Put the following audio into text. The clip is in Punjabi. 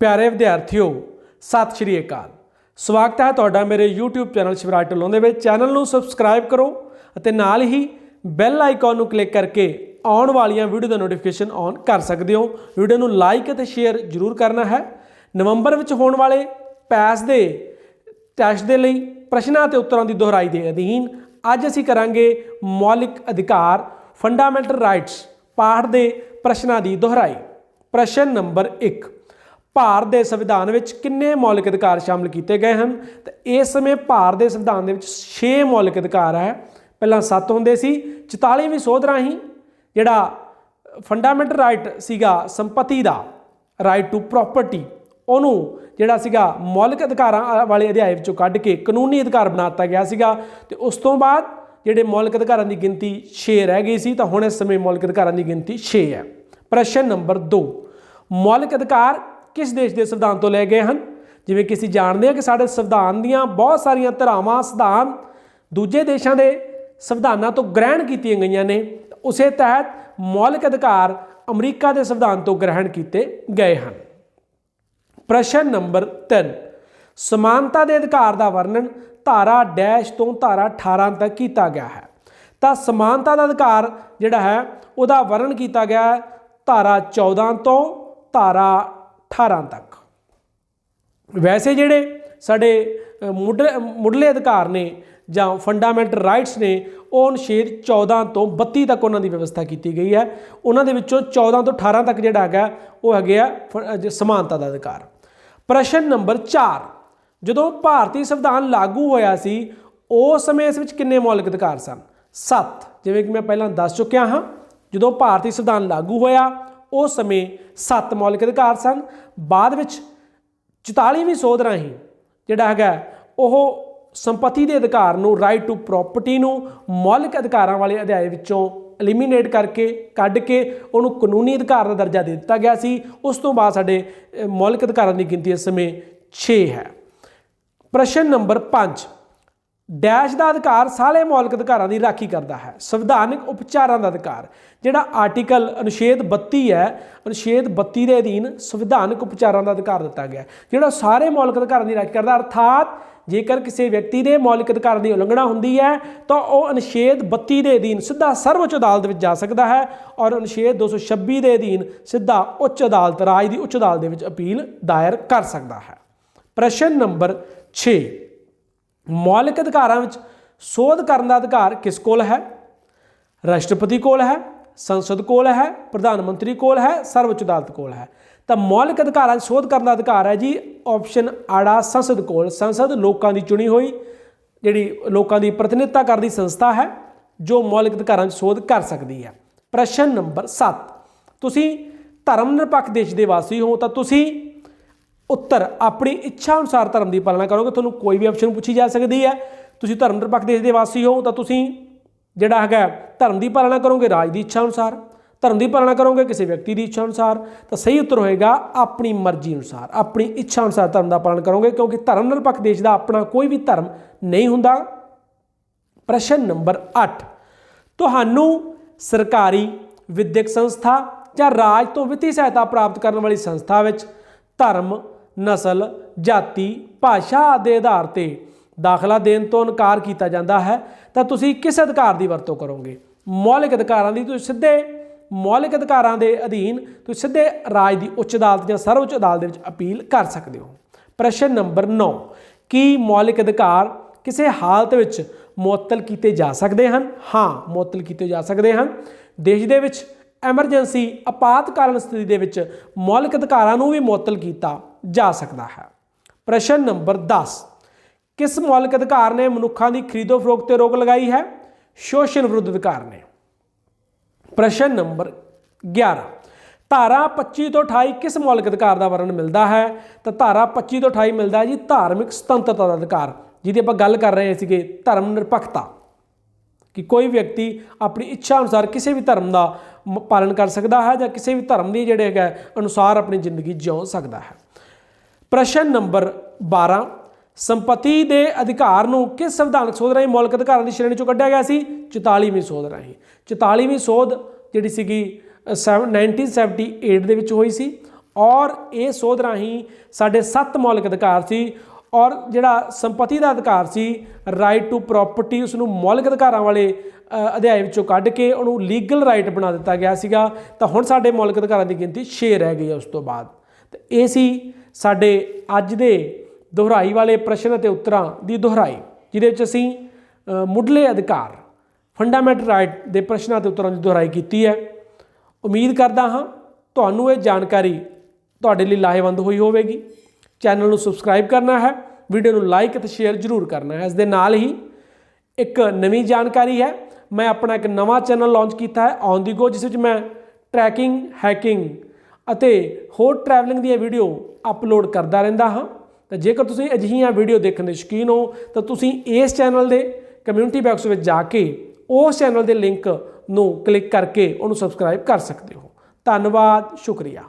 ਪਿਆਰੇ ਵਿਦਿਆਰਥੀਓ, ਸਤਿ ਸ਼੍ਰੀ ਅਕਾਲ। ਸਵਾਗਤ ਹੈ ਤੁਹਾਡਾ ਮੇਰੇ YouTube ਚੈਨਲ ਸ਼ਿਵਰਾਜ ਢਿੱਲੋਂ ਦੇ ਵਿੱਚ। ਚੈਨਲ ਨੂੰ ਸਬਸਕ੍ਰਾਈਬ ਕਰੋ ਅਤੇ ਨਾਲ ਹੀ ਬੈਲ ਆਈਕਨ ਨੂੰ ਕਲਿੱਕ ਕਰਕੇ ਆਉਣ ਵਾਲੀਆਂ ਵੀਡੀਓ ਦਾ ਨੋਟੀਫਿਕੇਸ਼ਨ ਔਨ ਕਰ ਸਕਦੇ ਹੋ। ਵੀਡੀਓ ਨੂੰ ਲਾਈਕ ਅਤੇ ਸ਼ੇਅਰ ਜ਼ਰੂਰ ਕਰਨਾ ਹੈ। ਨਵੰਬਰ ਵਿੱਚ ਹੋਣ ਵਾਲੇ ਪੈਸ ਦੇ ਟੈਸਟ ਦੇ ਲਈ ਪ੍ਰਸ਼ਨਾਂ ਅਤੇ ਉੱਤਰਾਂ ਦੀ ਦੁਹਰਾਈ ਦੇ ਅਧੀਨ ਅੱਜ ਅਸੀਂ ਕਰਾਂਗੇ ਮੌਲਿਕ ਅਧਿਕਾਰ ਫੰਡਾਮੈਂਟਲ ਰਾਈਟਸ ਪਾਠ ਦੇ ਪ੍ਰਸ਼ਨਾਂ ਦੀ ਦੁਹਰਾਈ। ਪ੍ਰਸ਼ਨ ਨੰਬਰ 1 ਭਾਰਤ ਦੇ ਸੰਵਿਧਾਨ ਵਿੱਚ ਕਿੰਨੇ ਮੌਲਿਕ ਅਧਿਕਾਰ ਸ਼ਾਮਲ ਕੀਤੇ ਗਏ ਹਨ? ਤੇ ਇਸ ਸਮੇਂ ਭਾਰਤ ਦੇ ਸੰਵਿਧਾਨ ਦੇ ਵਿੱਚ 6 ਮੌਲਿਕ ਅਧਿਕਾਰ ਹੈ। ਪਹਿਲਾਂ 7 ਹੁੰਦੇ ਸੀ 44ਵੀਂ ਸੋਧ ਰਾਹੀਂ ਜਿਹੜਾ ਫੰਡਾਮੈਂਟਲ ਰਾਈਟ ਸੀਗਾ ਸੰਪਤੀ ਦਾ ਰਾਈਟ ਟੂ ਪ੍ਰਾਪਰਟੀ ਉਹਨੂੰ ਜਿਹੜਾ ਸੀਗਾ ਮੌਲਿਕ ਅਧਿਕਾਰਾਂ ਵਾਲੇ ਅਧਿਆਇ ਵਿੱਚੋਂ ਕੱਢ ਕੇ ਕਾਨੂੰਨੀ ਅਧਿਕਾਰ ਬਣਾ ਦਿੱਤਾ ਗਿਆ ਸੀਗਾ। ਤੇ ਉਸ ਤੋਂ ਬਾਅਦ ਜਿਹੜੇ ਮੌਲਿਕ ਅਧਿਕਾਰਾਂ ਦੀ ਗਿਣਤੀ 6 ਰਹਿ ਗਈ ਸੀ, ਤਾਂ ਹੁਣ ਇਸ ਸਮੇਂ ਮੌਲਿਕ ਅਧਿਕਾਰਾਂ ਦੀ ਗਿਣਤੀ 6 ਹੈ। ਪ੍ਰਸ਼ਨ ਨੰਬਰ 2 ਮੌਲਿਕ ਅਧਿਕਾਰ ਕਿਸ ਦੇਸ਼ ਦੇ ਸੰਵਿਧਾਨ ਤੋਂ ਲਏ ਗਏ ਹਨ? ਜਿਵੇਂ ਕਿ ਅਸੀਂ ਜਾਣਦੇ ਹਾਂ ਕਿ ਸਾਡੇ ਸੰਵਿਧਾਨ ਦੀਆਂ ਬਹੁਤ ਸਾਰੀਆਂ ਧਾਰਾਵਾਂ ਸਿਧਾਂਤ ਦੂਜੇ ਦੇਸ਼ਾਂ ਦੇ ਸੰਵਿਧਾਨਾਂ ਤੋਂ ਗ੍ਰਹਿਣ ਕੀਤੀਆਂ ਗਈਆਂ ਨੇ। ਉਸੇ ਤਹਿਤ ਮੌਲਿਕ ਅਧਿਕਾਰ ਅਮਰੀਕਾ ਦੇ ਸੰਵਿਧਾਨ ਤੋਂ ਗ੍ਰਹਿਣ ਕੀਤੇ ਗਏ ਹਨ। ਪ੍ਰਸ਼ਨ ਨੰਬਰ 3 ਸਮਾਨਤਾ ਦੇ ਅਧਿਕਾਰ ਦਾ ਵਰਣਨ ਧਾਰਾ ਡੈਸ਼ ਤੋਂ ਧਾਰਾ 18 ਤੱਕ ਕੀਤਾ ਗਿਆ ਹੈ। ਤਾਂ ਸਮਾਨਤਾ ਦਾ ਅਧਿਕਾਰ ਜਿਹੜਾ ਹੈ, ਉਹਦਾ ਵਰਣਨ ਕੀਤਾ ਗਿਆ ਹੈ ਧਾਰਾ 14 ਤੋਂ ਧਾਰਾ 18 ਤੱਕ। ਵੈਸੇ ਜਿਹੜੇ ਸਾਡੇ ਅ, ਮੁੱਢਲੇ ਅਧਿਕਾਰ ਨੇ ਜਾਂ ਫੰਡਾਮੈਂਟਲ ਰਾਈਟਸ ਨੇ ਉਹ ਅਨੁਛੇਦ 14 ਤੋਂ 32 ਤੱਕ ਉਹਨਾਂ ਦੀ ਵਿਵਸਥਾ ਕੀਤੀ ਗਈ ਹੈ। ਉਹਨਾਂ ਦੇ ਵਿੱਚੋਂ 14 ਤੋਂ 18 ਤੱਕ ਜਿਹੜਾ ਹੈਗਾ ਉਹ ਹੈਗੇ ਆ ਫ- ਸਮਾਨਤਾ ਦਾ ਅਧਿਕਾਰ। ਪ੍ਰਸ਼ਨ ਨੰਬਰ 4 ਜਦੋਂ ਭਾਰਤੀ ਸੰਵਿਧਾਨ ਲਾਗੂ ਹੋਇਆ ਸੀ ਉਸ ਸਮੇਂ ਇਸ ਵਿੱਚ ਕਿੰਨੇ ਮੌਲਿਕ ਅਧਿਕਾਰ ਸਨ? 7 ਜਿਵੇਂ ਕਿ ਮੈਂ ਪਹਿਲਾਂ ਦੱਸ ਚੁੱਕਿਆ ਹਾਂ। ਜਦੋਂ ਭਾਰਤੀ ਸੰਵਿਧਾਨ ਲਾਗੂ ਹੋਇਆ ਉਸ ਸਮੇਂ ਸੱਤ ਮੌਲਿਕ ਅਧਿਕਾਰ ਸਨ। ਬਾਅਦ ਵਿੱਚ 44ਵੀਂ ਸੋਧ ਰਾਹੀਂ ਜਿਹੜਾ ਹੈਗਾ ਉਹ ਸੰਪਤੀ ਦੇ ਅਧਿਕਾਰ ਨੂੰ ਰਾਈਟ ਟੂ ਪ੍ਰਾਪਰਟੀ ਨੂੰ ਮੌਲਿਕ ਅਧਿਕਾਰਾਂ ਵਾਲੇ ਅਧਿਆਇ ਵਿੱਚੋਂ ਐਲੀਮੀਨੇਟ ਕਰਕੇ ਕੱਢ ਕੇ ਉਹਨੂੰ ਕਾਨੂੰਨੀ ਅਧਿਕਾਰ ਦਾ ਦਰਜਾ ਦੇ ਦਿੱਤਾ ਗਿਆ ਸੀ। ਉਸ ਤੋਂ ਬਾਅਦ ਸਾਡੇ ਮੌਲਿਕ ਅਧਿਕਾਰਾਂ ਦੀ ਗਿਣਤੀ ਇਸ ਸਮੇਂ 6 ਹੈ। ਪ੍ਰਸ਼ਨ ਨੰਬਰ 5 ਡੈਸ਼ ਦਾ ਅਧਿਕਾਰ ਸਾਰੇ ਮੌਲਿਕ ਅਧਿਕਾਰਾਂ ਦੀ ਰਾਖੀ ਕਰਦਾ ਹੈ। ਸੰਵਿਧਾਨਕ ਉਪਚਾਰਾਂ ਦਾ ਅਧਿਕਾਰ। ਜਿਹੜਾ ਆਰਟੀਕਲ ਅਨੁਛੇਦ 32 ਹੈ, ਅਨੁਛੇਦ 32 ਦੇ ਅਧੀਨ ਸੰਵਿਧਾਨਕ ਉਪਚਾਰਾਂ ਦਾ ਅਧਿਕਾਰ ਦਿੱਤਾ ਗਿਆ ਜਿਹੜਾ ਸਾਰੇ ਮੌਲਿਕ ਅਧਿਕਾਰਾਂ ਦੀ ਰਾਖੀ ਕਰਦਾ, ਅਰਥਾਤ ਜੇਕਰ ਕਿਸੇ ਵਿਅਕਤੀ ਦੇ ਮੌਲਿਕ ਅਧਿਕਾਰਾਂ ਦੀ ਉਲੰਘਣਾ ਹੁੰਦੀ ਹੈ, ਤਾਂ ਉਹ ਅਨੁਛੇਦ 32 ਦੇ ਅਧੀਨ ਸਿੱਧਾ ਸਰਵਉੱਚ ਅਦਾਲਤ ਵਿੱਚ ਜਾ ਸਕਦਾ ਹੈ ਔਰ ਅਨੁਛੇਦ 226 ਦੇ ਅਧੀਨ ਸਿੱਧਾ ਉੱਚ ਅਦਾਲਤ, ਰਾਜ ਦੀ ਉੱਚ ਅਦਾਲਤ ਦੇ ਵਿੱਚ ਅਪੀਲ ਦਾਇਰ ਕਰ ਸਕਦਾ ਹੈ। ਪ੍ਰਸ਼ਨ ਨੰਬਰ 6 ਮੌਲਿਕ ਅਧਿਕਾਰਾਂ ਵਿੱਚ ਸੋਧ ਕਰਨ ਦਾ ਅਧਿਕਾਰ ਕਿਸ ਕੋਲ ਹੈ? ਰਾਸ਼ਟਰਪਤੀ ਕੋਲ ਹੈ, ਸੰਸਦ ਕੋਲ ਹੈ, ਪ੍ਰਧਾਨ ਮੰਤਰੀ ਕੋਲ ਹੈ, ਸਰਵਉੱਚ ਅਦਾਲਤ ਕੋਲ ਹੈ। ਤਾਂ ਮੌਲਿਕ ਅਧਿਕਾਰਾਂ 'ਚ ਸੋਧ ਕਰਨ ਦਾ ਅਧਿਕਾਰ ਹੈ ਜੀ, ਆਪਸ਼ਨ ਆੜਾ ਸੰਸਦ ਕੋਲ, ਸੰਸਦ ਲੋਕਾਂ ਦੀ ਚੁਣੀ ਹੋਈ, ਜਿਹੜੀ ਲੋਕਾਂ ਦੀ ਪ੍ਰਤੀਨਿਧਤਾ ਕਰਦੀ ਸੰਸਥਾ ਹੈ, ਜੋ ਮੌਲਿਕ ਅਧਿਕਾਰਾਂ 'ਚ ਸੋਧ ਕਰ ਸਕਦੀ ਹੈ। ਪ੍ਰਸ਼ਨ ਨੰਬਰ 7 ਤੁਸੀਂ ਧਰਮ ਨਿਰਪੱਖ ਦੇਸ਼ ਦੇ ਵਾਸੀ ਹੋ ਤਾਂ ਤੁਸੀਂ ਉੱਤਰ, ਆਪਣੀ ਇੱਛਾ ਅਨੁਸਾਰ ਧਰਮ ਦੀ ਪਾਲਣਾ ਕਰੋਗੇ, ਤੁਹਾਨੂੰ ਕੋਈ ਵੀ ਆਪਸ਼ਨ ਪੁੱਛੀ ਜਾ ਸਕਦੀ ਹੈ। ਤੁਸੀਂ ਧਰਮ ਨਿਰਪੱਖ ਦੇਸ਼ ਦੇ ਵਾਸੀ ਹੋ, ਤਾਂ ਤੁਸੀਂ ਜਿਹੜਾ ਹੈਗਾ ਧਰਮ ਦੀ ਪਾਲਣਾ ਕਰੋਗੇ, ਰਾਜ ਦੀ ਇੱਛਾ ਅਨੁਸਾਰ। ਧਰਮ ਦੀ ਪਾਲਣਾ ਕਰੋਗੇ, ਕਿਸੇ ਵਿਅਕਤੀ ਦੀ ਇੱਛਾ ਅਨੁਸਾਰ। ਤਾਂ ਸਹੀ ਉੱਤਰ ਹੋਏਗਾ, ਆਪਣੀ ਮਰਜ਼ੀ ਅਨੁਸਾਰ, ਆਪਣੀ ਇੱਛਾ ਅਨੁਸਾਰ ਧਰਮ ਦਾ ਪਾਲਣ ਕਰੋਗੇ, ਕਿਉਂਕਿ ਧਰਮ ਨਿਰਪੱਖ ਦੇਸ਼ ਦਾ ਆਪਣਾ ਕੋਈ ਵੀ ਧਰਮ ਨਹੀਂ ਹੁੰਦਾ। ਪ੍ਰਸ਼ਨ ਨੰਬਰ 8 ਤੁਹਾਨੂੰ ਸਰਕਾਰੀ ਵਿਦਿਅਕ ਸੰਸਥਾ ਜਾਂ ਰਾਜ ਤੋਂ ਵਿੱਤੀ ਸਹਾਇਤਾ ਪ੍ਰਾਪਤ ਕਰਨ ਵਾਲੀ ਸੰਸਥਾ ਵਿੱਚ ਧਰਮ ਨਸਲ, ਜਾਤੀ, ਭਾਸ਼ਾ ਦੇ ਆਧਾਰ ਤੇ ਦਾਖਲਾ ਦੇਣ ਤੋਂ ਇਨਕਾਰ ਕੀਤਾ ਜਾਂਦਾ ਹੈ, ਤਾਂ ਤੁਸੀਂ ਕਿਸ ਅਧਿਕਾਰ ਦੀ ਵਰਤੋਂ ਕਰੋਗੇ? ਮੌਲਿਕ ਅਧਿਕਾਰਾਂ ਦੀ ਤੁਸੀਂ ਸਿੱਧੇ ਮੌਲਿਕ ਅਧਿਕਾਰਾਂ ਦੇ ਅਧੀਨ ਤੁਸੀਂ ਸਿੱਧੇ ਰਾਜ ਦੀ ਉੱਚ ਅਦਾਲਤ ਜਾਂ ਸਰਵਉੱਚ ਅਦਾਲਤ ਦੇ ਵਿੱਚ ਅਪੀਲ ਕਰ ਸਕਦੇ ਹੋ। ਪ੍ਰਸ਼ਨ ਨੰਬਰ 9 ਕੀ ਮੌਲਿਕ ਅਧਿਕਾਰ ਕਿਸੇ ਹਾਲਤ ਵਿੱਚ ਮੁਅੱਤਲ ਕੀਤੇ ਜਾ ਸਕਦੇ ਹਨ? ਹਾਂ, ਮੁਅੱਤਲ ਕੀਤੇ ਜਾ ਸਕਦੇ ਹਨ। ਦੇਸ਼ ਦੇ ਵਿੱਚ ਐਮਰਜੈਂਸੀ ਆਪਾਤਕਾਲੀਨ ਸਥਿਤੀ ਦੇ ਵਿੱਚ ਮੌਲਿਕ ਅਧਿਕਾਰਾਂ ਨੂੰ ਵੀ ਮੁਅੱਤਲ ਕੀਤਾ ਜਾ ਸਕਦਾ ਹੈ। ਪ੍ਰਸ਼ਨ ਨੰਬਰ 10 ਕਿਸ ਮੌਲਿਕ ਅਧਿਕਾਰ ਨੇ ਮਨੁੱਖਾਂ ਦੀ ਖਰੀਦੋ ਫਰੋਖਤ ਤੇ ਰੋਕ ਲਗਾਈ ਹੈ? ਸ਼ੋਸ਼ਣ ਵਿਰੁੱਧ ਅਧਿਕਾਰ ਨੇ। ਪ੍ਰਸ਼ਨ ਨੰਬਰ 11 ਧਾਰਾ 25 ਤੋਂ 28 ਕਿਸ ਮੌਲਿਕ ਅਧਿਕਾਰ ਦਾ ਵਰਣਨ ਮਿਲਦਾ ਹੈ? ਤਾਂ ਧਾਰਾ 25 ਤੋਂ 28 ਮਿਲਦਾ ਹੈ ਜੀ ਧਾਰਮਿਕ ਸੁਤੰਤਰਤਾ ਦਾ ਅਧਿਕਾਰ, ਜਿਹਦੀ ਆਪਾਂ ਗੱਲ ਕਰ ਰਹੇ ਸੀਗੇ ਧਰਮ ਨਿਰਪੱਖਤਾ। ਕਿ ਕੋਈ ਵਿਅਕਤੀ ਆਪਣੀ ਇੱਛਾ ਅਨੁਸਾਰ ਕਿਸੇ ਵੀ ਧਰਮ ਦਾ ਪਾਲਣ ਕਰ ਸਕਦਾ ਹੈ ਜਾਂ ਕਿਸੇ ਵੀ ਧਰਮ ਦੀ ਜਿਹੜੇ ਹੈਗਾ ਅਨੁਸਾਰ ਆਪਣੀ ਜ਼ਿੰਦਗੀ ਜਿਉ ਸਕਦਾ ਹੈ। ਪ੍ਰਸ਼ਨ ਨੰਬਰ 12 ਸੰਪਤੀ ਦੇ ਅਧਿਕਾਰ ਨੂੰ ਕਿਸ ਸੰਵਿਧਾਨਕ ਸੋਧ ਰਾਹੀਂ ਮੌਲਿਕ ਅਧਿਕਾਰਾਂ ਦੀ ਸ਼੍ਰੇਣੀ ਚੋਂ ਕੱਢਿਆ ਗਿਆ ਸੀ? 44ਵੀਂ ਸੋਧ ਰਾਹੀਂ। 44ਵੀਂ ਸੋਧ ਜਿਹੜੀ ਸੀਗੀ ਅ, ਸੈਵ- 1978 ਦੇ ਵਿੱਚ ਹੋਈ ਸੀ ਔਰ ਇਹ ਸੋਧ ਰਾਹੀਂ ਸਾਡੇ ਸੱਤ ਮੌਲਿਕ ਅਧਿਕਾਰ ਸੀ। ਔਰ ਜਿਹੜਾ ਸੰਪਤੀ ਦਾ ਅਧਿਕਾਰ ਸੀ ਰਾਈਟ ਟੂ ਪ੍ਰਾਪਰਟੀ ਉਸ ਨੂੰ ਮੌਲਿਕ ਅਧਿਕਾਰਾਂ ਵਾਲੇ ਅਧਿਆਇ ਵਿੱਚੋਂ ਕੱਢ ਕੇ ਉਹਨੂੰ ਲੀਗਲ ਰਾਈਟ ਬਣਾ ਦਿੱਤਾ ਗਿਆ ਸੀਗਾ। ਤਾਂ ਹੁਣ ਸਾਡੇ ਮੌਲਿਕ ਅਧਿਕਾਰਾਂ ਦੀ ਗਿਣਤੀ 6 ਰਹਿ ਗਈ ਹੈ ਉਸ ਤੋਂ ਬਾਅਦ। ਤੇ ਇਹ ਸੀ ਸਾਡੇ ਅੱਜ ਦੇ ਦੁਹਰਾਈ ਵਾਲੇ ਪ੍ਰਸ਼ਨ ਅਤੇ ਉੱਤਰਾਂ ਦੀ ਦੁਹਰਾਈ, ਜਿਹਦੇ ਵਿੱਚ ਅਸੀਂ ਮੁੱਢਲੇ ਅਧਿਕਾਰ ਫੰਡਾਮੈਂਟਲ ਰਾਈਟ ਦੇ ਪ੍ਰਸ਼ਨਾਂ ਅਤੇ ਉੱਤਰਾਂ ਦੀ ਦੁਹਰਾਈ ਕੀਤੀ ਹੈ। ਉਮੀਦ ਕਰਦਾ ਹਾਂ ਤੁਹਾਨੂੰ ਇਹ ਜਾਣਕਾਰੀ ਤੁਹਾਡੇ ਲਈ ਲਾਹੇਵੰਦ ਹੋਈ ਹੋਵੇਗੀ। ਚੈਨਲ ਨੂੰ ਸਬਸਕ੍ਰਾਈਬ ਕਰਨਾ ਹੈ, ਵੀਡੀਓ ਨੂੰ ਲਾਈਕ ਅਤੇ ਸ਼ੇਅਰ ਜ਼ਰੂਰ ਕਰਨਾ ਹੈ। ਇਸ ਦੇ ਨਾਲ ਹੀ ਇੱਕ ਨਵੀਂ ਜਾਣਕਾਰੀ ਹੈ। ਮੈਂ ਆਪਣਾ ਇੱਕ ਨਵਾਂ ਚੈਨਲ ਲਾਂਚ ਕੀਤਾ ਹੈ ਔਨ ਦੀ ਗੋ ਜਿਸ ਵਿੱਚ ਮੈਂ ਟਰੈਕਿੰਗ ਹੈਕਿੰਗ ਅਤੇ ਹੋਰ ਟਰੈਵਲਿੰਗ ਦੀਆਂ ਵੀਡੀਓ ਅਪਲੋਡ ਕਰਦਾ ਰਹਿੰਦਾ ਹਾਂ। ਤਾਂ ਜੇਕਰ ਤੁਸੀਂ ਅਜਿਹੀਆਂ ਵੀਡੀਓ ਦੇਖਣ ਦੇ ਸ਼ੌਕੀਨ ਹੋ, ਤਾਂ ਤੁਸੀਂ ਇਸ ਚੈਨਲ ਦੇ ਕਮਿਊਨਿਟੀ ਬਾਕਸ ਵਿੱਚ ਜਾ ਕੇ ਉਸ ਚੈਨਲ ਦੇ ਲਿੰਕ ਨੂੰ ਕਲਿੱਕ ਕਰਕੇ ਉਹਨੂੰ ਸਬਸਕ੍ਰਾਈਬ ਕਰ ਸਕਦੇ ਹੋ। ਧੰਨਵਾਦ, ਸ਼ੁਕਰੀਆ।